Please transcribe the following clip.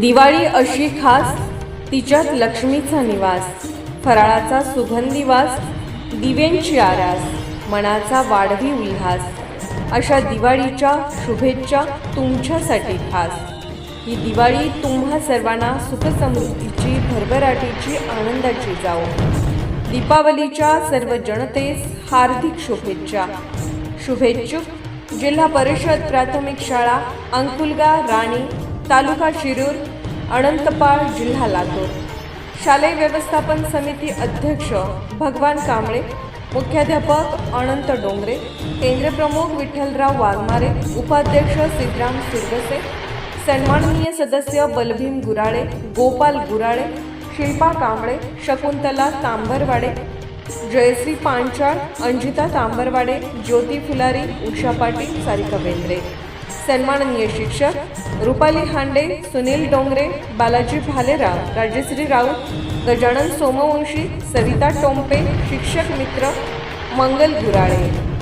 दिवाळी अशी खास तिच्यात लक्ष्मीचा निवास फराळाचा सुगंधी वास दिव्यांची आरास मनाचा वाढवी उल्हास अशा दिवाळीच्या शुभेच्छा तुमच्यासाठी खास. ही दिवाळी तुम्हा सर्वांना सुखसमृद्धीची भरभराटीची आनंदाची जाओ दीपावलीच्या सर्व जनतेस हार्दिक शुभेच्छा. शुभेच्छुक जिल्हा परिषद प्राथमिक शाळा अंकुलगा राणी तालुका शिरूर अनंतपाळ जिल्हा लातूर. शालेय व्यवस्थापन समिती अध्यक्ष भगवान कांबळे मुख्याध्यापक अनंत डोंगरे केंद्रप्रमुख विठ्ठलराव वाघमारे उपाध्यक्ष सिद्धराम सुरगसे सन्माननीय सदस्य बलभीम गुराळे गोपाल गुराळे शिल्पा कांबळे शकुंतला तांबरवाडे जयश्री पांचाळ अंजिता तांबरवाडे ज्योती फुलारी उषा पाटील सारिका बेंद्रे. सन्माननीय शिक्षक रुपाली हांडे सुनील डोंगरे बालाजी भालेराव राजश्री राऊत गजानन सोमवंशी सविता टोंपे शिक्षक मित्र मंगल गुराळे.